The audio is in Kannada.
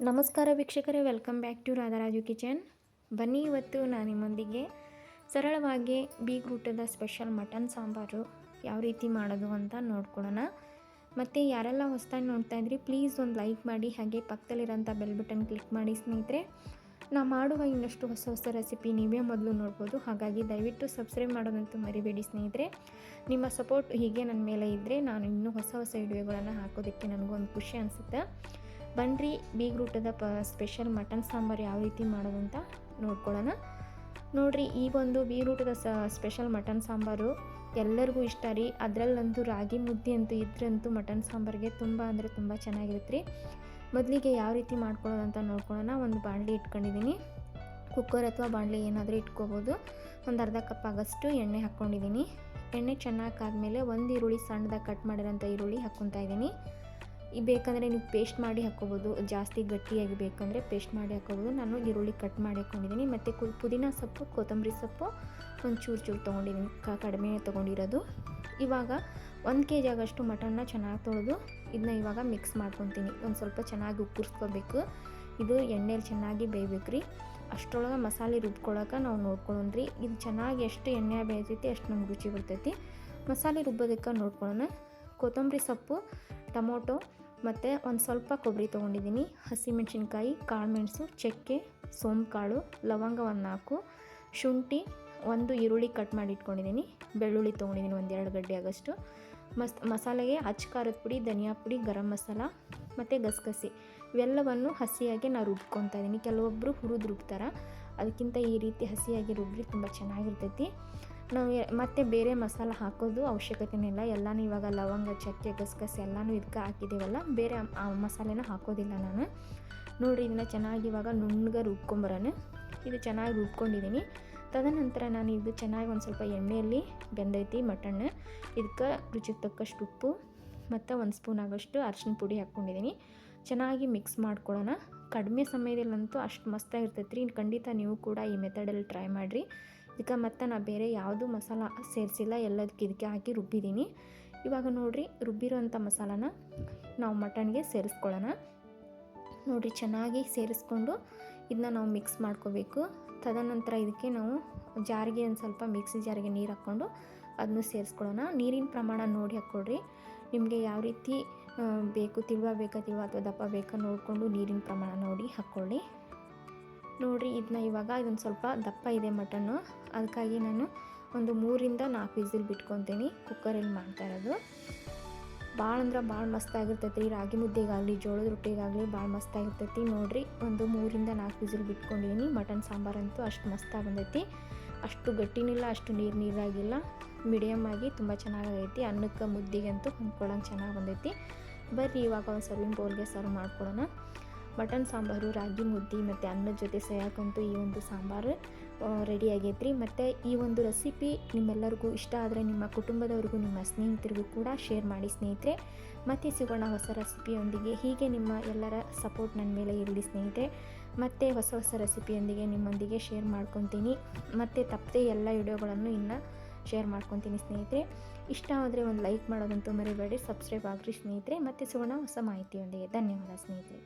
ನಮಸ್ಕಾರ ವೀಕ್ಷಕರೇ welcome back to Radharaju kitchen ಬನ್ನಿ ಇವತ್ತು ನಾನು ನಿಮ್ಮೊಂದಿಗೆ ಸರಳವಾಗಿ ಬೀಗ್ರೂಟದ ಸ್ಪೆಷಲ್ ಮಟನ್ ಸಾಂಬಾರು ಯಾವ ರೀತಿ ಮಾಡೋದು ಅಂತ ನೋಡ್ಕೊಳ್ಳೋಣ. ಮತ್ತು ಯಾರೆಲ್ಲ ಹೊಸದಾಗಿ ನೋಡ್ತಾ ಇದ್ರಿ ಪ್ಲೀಸ್ ಒಂದು ಲೈಕ್ ಮಾಡಿ, ಹಾಗೆ ಪಕ್ಕದಲ್ಲಿರೋಂಥ ಬೆಲ್ ಬಟನ್ ಕ್ಲಿಕ್ ಮಾಡಿ ಸ್ನೇಹಿತರೆ. ನಾ ಮಾಡುವ ಇನ್ನಷ್ಟು ಹೊಸ ಹೊಸ ರೆಸಿಪಿ ನೀವೇ ಮೊದಲು ನೋಡ್ಬೋದು. ಹಾಗಾಗಿ ದಯವಿಟ್ಟು ಸಬ್ಸ್ಕ್ರೈಬ್ ಮಾಡೋದಂತೂ ಮರಿಬೇಡಿ ಸ್ನೇಹಿತರೆ. ನಿಮ್ಮ ಸಪೋರ್ಟ್ ಹೀಗೆ ನನ್ನ ಮೇಲೆ ಇದ್ದರೆ ನಾನು ಇನ್ನೂ ಹೊಸ ಹೊಸ ವಿಡಿಯೋಗಳನ್ನು ಹಾಕೋದಕ್ಕೆ ಒಂದು ಖುಷಿ ಅನಿಸುತ್ತೆ. ಬನ್ರಿ ಬೀಗ್ರೂಟದ ಪ ಸ್ಪೆಷಲ್ ಮಟನ್ ಸಾಂಬಾರು ಯಾವ ರೀತಿ ಮಾಡೋದು ಅಂತ ನೋಡ್ಕೊಳ್ಳೋಣ. ನೋಡಿರಿ, ಈ ಒಂದು ಬೀಗ್ರೂಟದ ಸ ಸ್ಪೆಷಲ್ ಮಟನ್ ಸಾಂಬಾರು ಎಲ್ಲರಿಗೂ ಇಷ್ಟ ರೀ. ಅದರಲ್ಲಂತೂ ರಾಗಿ ಮುದ್ದೆ ಅಂತೂ ಇದ್ರಂತೂ ಮಟನ್ ಸಾಂಬಾರಿಗೆ ತುಂಬ ಅಂದರೆ ತುಂಬ ಚೆನ್ನಾಗಿರುತ್ತೆ ರೀ. ಮೊದಲಿಗೆ ಯಾವ ರೀತಿ ಮಾಡ್ಕೊಳ್ಳೋದು ಅಂತ ನೋಡ್ಕೊಳ್ಳೋಣ. ಒಂದು ಬಾಣಲಿ ಇಟ್ಕೊಂಡಿದ್ದೀನಿ. ಕುಕ್ಕರ್ ಅಥವಾ ಬಾಣಲಿ ಏನಾದರೂ ಇಟ್ಕೋಬೋದು. ಒಂದು ಅರ್ಧ ಕಪ್ ಆಗಷ್ಟು ಎಣ್ಣೆ ಹಾಕ್ಕೊಂಡಿದ್ದೀನಿ. ಎಣ್ಣೆ ಚೆನ್ನಾಗಿ ಆದಮೇಲೆ ಒಂದು ಈರುಳ್ಳಿ ಸಣ್ಣದಾಗಿ ಕಟ್ ಮಾಡಿರೋಂಥ ಈರುಳ್ಳಿ ಹಾಕ್ಕೊತಾ ಇದ್ದೀನಿ. ಈ ಬೇಕಂದರೆ ನೀವು ಪೇಸ್ಟ್ ಮಾಡಿ ಹಾಕ್ಕೋಬೋದು, ಜಾಸ್ತಿ ಗಟ್ಟಿಯಾಗಿ ಬೇಕಂದರೆ ಪೇಸ್ಟ್ ಮಾಡಿ ಹಾಕ್ಕೋಬೋದು. ನಾನು ಈರುಳ್ಳಿ ಕಟ್ ಮಾಡಿ ಹಾಕ್ಕೊಂಡಿದ್ದೀನಿ. ಮತ್ತು ಕು ಪುದೀನ ಸೊಪ್ಪು, ಕೊತ್ತಂಬರಿ ಸೊಪ್ಪು ಒಂದು ಚೂರು ಚೂರು ತೊಗೊಂಡಿದ್ದೀನಿ. ಕ ಕಡಿಮೆ ತೊಗೊಂಡಿರೋದು. ಇವಾಗ ಒಂದು ಕೆ ಜಿ ಆಗೋಷ್ಟು ಮಟನ್ನ ಚೆನ್ನಾಗಿ ತೊಳೆದು ಇದನ್ನ ಇವಾಗ ಮಿಕ್ಸ್ ಮಾಡ್ಕೊತೀನಿ. ಒಂದು ಸ್ವಲ್ಪ ಚೆನ್ನಾಗಿ ಉಕ್ಕುರ್ಸ್ಕೋಬೇಕು ಇದು ಎಣ್ಣೆಲಿ ಚೆನ್ನಾಗಿ ಬೇಯ್ಬೇಕು ರೀ. ಅಷ್ಟರೊಳಗೆ ಮಸಾಲೆ ರುಬ್ಕೊಳಕ್ಕೆ ನಾವು ನೋಡ್ಕೊಳ್ಳೋಣ್ರಿ ಇದು ಚೆನ್ನಾಗಿ ಎಷ್ಟು ಎಣ್ಣೆ ಬೇಯ್ತೈತಿ ಅಷ್ಟು ನಮ್ಗೆ ರುಚಿ ಬರ್ತೈತಿ. ಮಸಾಲೆ ರುಬ್ಬೋದಕ್ಕೆ ನೋಡ್ಕೊಳ್ಳೋಣ ಕೊತ್ತಂಬರಿ ಸೊಪ್ಪು, ಟೊಮೊಟೊ ಮತ್ತು ಒಂದು ಸ್ವಲ್ಪ ಕೊಬ್ಬರಿ ತೊಗೊಂಡಿದ್ದೀನಿ. ಹಸಿಮೆಣ್ಸಿನ್ಕಾಯಿ ಕಾಳು ಮೆಣಸು ಚಕ್ಕೆ ಕಾಳು ಲವಂಗ ಒಂದು ನಾಲ್ಕು ಶುಂಠಿ ಒಂದು ಈರುಳ್ಳಿ ಕಟ್ ಮಾಡಿ ಇಟ್ಕೊಂಡಿದ್ದೀನಿ. ಬೆಳ್ಳುಳ್ಳಿ ತೊಗೊಂಡಿದ್ದೀನಿ ಒಂದು ಎರಡು ಗಡ್ಡೆ ಆಗಷ್ಟು. ಮಸ್, ಮಸಾಲೆಗೆ ಅಚ್ಚ ಖಾರದ ಪುಡಿ, ಧನಿಯಾ ಪುಡಿ, ಗರಂ ಮಸಾಲ ಮತ್ತು ಗಸಗಸೆ. ಇವೆಲ್ಲವನ್ನು ಹಸಿಯಾಗಿ ನಾವು ರುಬ್ಕೊತಾ ಇದ್ದೀನಿ. ಕೆಲವೊಬ್ಬರು ಹುರಿದು ರುಬ್ತಾರೆ. ಅದಕ್ಕಿಂತ ಈ ರೀತಿ ಹಸಿಯಾಗಿ ರುಬ್ಬ್ರಿ ತುಂಬ ಚೆನ್ನಾಗಿರ್ತೈತಿ. ನಾವು ಮತ್ತೆ ಬೇರೆ ಮಸಾಲ ಹಾಕೋದು ಅವಶ್ಯಕತೆನೇ ಇಲ್ಲ ಎಲ್ಲನೂ ಇವಾಗ ಲವಂಗ, ಚಕ್ಕೆ, ಗಸಗಸೆ ಎಲ್ಲನೂ ಇದಕ್ಕೆ ಹಾಕಿದ್ದೀವಲ್ಲ, ಬೇರೆ ಮಸಾಲೆನ ಹಾಕೋದಿಲ್ಲ ನಾನು. ನೋಡಿರಿ ಇದನ್ನು ಚೆನ್ನಾಗಿ ಇವಾಗ ನುಣ್ಣಗೆ ರುಬ್ಕೊಂಬರೋಣ. ಇದು ಚೆನ್ನಾಗಿ ರುಬ್ಕೊಂಡಿದ್ದೀನಿ ತದನಂತರ ನಾನು ಇದು ಚೆನ್ನಾಗಿ ಒಂದು ಸ್ವಲ್ಪ ಎಣ್ಣೆಯಲ್ಲಿ ಬೆಂದೈತಿ ಮಟನ್ ಇದಕ್ಕೆ ರುಚಿಗೆ ತಕ್ಕಷ್ಟು ಉಪ್ಪು ಮತ್ತು ಒಂದು ಸ್ಪೂನ್ ಆಗೋಷ್ಟು ಅರ್ಶಿನ ಪುಡಿ ಹಾಕ್ಕೊಂಡಿದ್ದೀನಿ ಚೆನ್ನಾಗಿ ಮಿಕ್ಸ್ ಮಾಡ್ಕೊಳ್ಳೋಣ. ಕಡಿಮೆ ಸಮಯದಲ್ಲಂತೂ ಅಷ್ಟು ಮಸ್ತಾಗಿರ್ತೈತೆ ರೀ ಖಂಡಿತ ನೀವು ಕೂಡ ಈ ಮೆಥಡಲ್ಲಿ ಟ್ರೈ ಮಾಡಿರಿ. ಇದಕ್ಕೆ ಮತ್ತು ನಾನು ಬೇರೆ ಯಾವುದು ಮಸಾಲ ಸೇರಿಸಿಲ್ಲ, ಎಲ್ಲದಕ್ಕೆ ಇದಕ್ಕೆ ಹಾಕಿ ರುಬ್ಬಿದ್ದೀನಿ. ಇವಾಗ ನೋಡಿರಿ, ರುಬ್ಬಿರೋಂಥ ಮಸಾಲಾನ ನಾವು ಮಟನ್ಗೆ ಸೇರಿಸ್ಕೊಳ್ಳೋಣ. ನೋಡಿರಿ, ಚೆನ್ನಾಗಿ ಸೇರಿಸ್ಕೊಂಡು ಇದನ್ನ ನಾವು ಮಿಕ್ಸ್ ಮಾಡ್ಕೋಬೇಕು. ತದನಂತರ ಇದಕ್ಕೆ ನಾವು ಜಾರಿಗೆ ಒಂದು ಸ್ವಲ್ಪ ಮಿಕ್ಸಿ ಜಾರಿಗೆ ನೀರು ಹಾಕ್ಕೊಂಡು ಅದನ್ನು ಸೇರಿಸ್ಕೊಳ್ಳೋಣ. ನೀರಿನ ಪ್ರಮಾಣ ನೋಡಿ ಹಾಕ್ಕೊಡ್ರಿ. ನಿಮಗೆ ಯಾವ ರೀತಿ ಬೇಕು, ತಿಳುವ ಬೇಕಾ, ತಿಳುವ ಅಥವಾ ದಪ್ಪ ಬೇಕಾ ನೋಡಿಕೊಂಡು ನೀರಿನ ಪ್ರಮಾಣ ನೋಡಿ ಹಾಕ್ಕೊಳ್ಳಿ. ನೋಡಿರಿ ಇದನ್ನ ಇವಾಗ ಇದೊಂದು ಸ್ವಲ್ಪ ದಪ್ಪ ಇದೆ ಮಟನ್ನು. ಅದಕ್ಕಾಗಿ ನಾನು ಒಂದು ಮೂರಿಂದ ನಾಲ್ಕು ವಿಸಿಲ್ ಬಿಟ್ಕೊತೀನಿ ಕುಕ್ಕರಲ್ಲಿ ಮಾಡ್ತಾ ಇರೋದು. ಭಾಳ ಅಂದ್ರೆ ಭಾಳ ಮಸ್ತಾಗಿರ್ತೈತಿ ರಾಗಿ ಮುದ್ದೆಗಾಗಲಿ, ಜೋಳದ ರೊಟ್ಟಿಗಾಗಲಿ ಭಾಳ ಮಸ್ತಾಗಿರ್ತೈತಿ ನೋಡಿರಿ, ಒಂದು ಮೂರಿಂದ ನಾಲ್ಕು ವಿಸಿಲ್ ಬಿಟ್ಕೊಂಡಿದ್ದೀನಿ ಮಟನ್, ಸಾಂಬಾರಂತೂ ಅಷ್ಟು ಮಸ್ತಾಗಿ ಬಂದೈತಿ ಅಷ್ಟು ಗಟ್ಟಿನಿಲ್ಲ, ಅಷ್ಟು ನೀರು ನೀರಾಗಿಲ್ಲ. ಮೀಡಿಯಮ್ ಆಗಿ ತುಂಬ ಚೆನ್ನಾಗೈತಿ. ಅನ್ನಕ್ಕೆ ಮುದ್ದೆಗಂತೂ ಹೊಂದ್ಕೊಳ್ಳೋಂಗೆ ಚೆನ್ನಾಗಿ ಬಂದೈತಿ. ಬರ್ರಿ, ಇವಾಗ ಒಂದು ಸರ್ವಿಂಗ್ ಬೌಲ್ಗೆ ಸರ್ವ್ ಮಾಡ್ಕೊಳ್ಳೋಣ ಮಟನ್, ಸಾಂಬಾರು, ರಾಗಿ, ಮುದ್ದೆ ಮತ್ತು ಅನ್ನದ ಜೊತೆ ಸೇಯಾಕಂತೂ ಈ ಒಂದು ಸಾಂಬಾರು ರೆಡಿ ಆಗೈತ್ರಿ. ಮತ್ತು ಈ ಒಂದು ರೆಸಿಪಿ ನಿಮ್ಮೆಲ್ಲರಿಗೂ ಇಷ್ಟ ಆದರೆ ನಿಮ್ಮ ಕುಟುಂಬದವ್ರಿಗೂ, ನಿಮ್ಮ ಸ್ನೇಹಿತರಿಗೂ ಕೂಡ ಶೇರ್ ಮಾಡಿ ಸ್ನೇಹಿತರೆ. ಮತ್ತೆ ಸಿಗೋಣ ಹೊಸ ರೆಸಿಪಿಯೊಂದಿಗೆ ಹೀಗೆ ನಿಮ್ಮ ಎಲ್ಲರ ಸಪೋರ್ಟ್ ನನ್ನ ಮೇಲೆ ಇರಲಿ ಸ್ನೇಹಿತರೆ. ಮತ್ತೆ ಹೊಸ ಹೊಸ ರೆಸಿಪಿಯೊಂದಿಗೆ ನಿಮ್ಮೊಂದಿಗೆ ಶೇರ್ ಮಾಡ್ಕೊತೀನಿ. ಮತ್ತು ತಪ್ಪದೆ ಎಲ್ಲ ವಿಡಿಯೋಗಳನ್ನು ಇನ್ನು ಶೇರ್ ಮಾಡ್ಕೊತೀನಿ ಸ್ನೇಹಿತರೆ. ಇಷ್ಟ ಆದರೆ ಒಂದು ಲೈಕ್ ಮಾಡೋದಂತೂ ಮರಿಬೇಡಿ ಸಬ್ಸ್ಕ್ರೈಬ್ ಆಗಿರಿ ಸ್ನೇಹಿತರೆ. ಮತ್ತೆ ಸಿಗೋಣ ಹೊಸ ಮಾಹಿತಿಯೊಂದಿಗೆ. ಧನ್ಯವಾದ ಸ್ನೇಹಿತರೆ.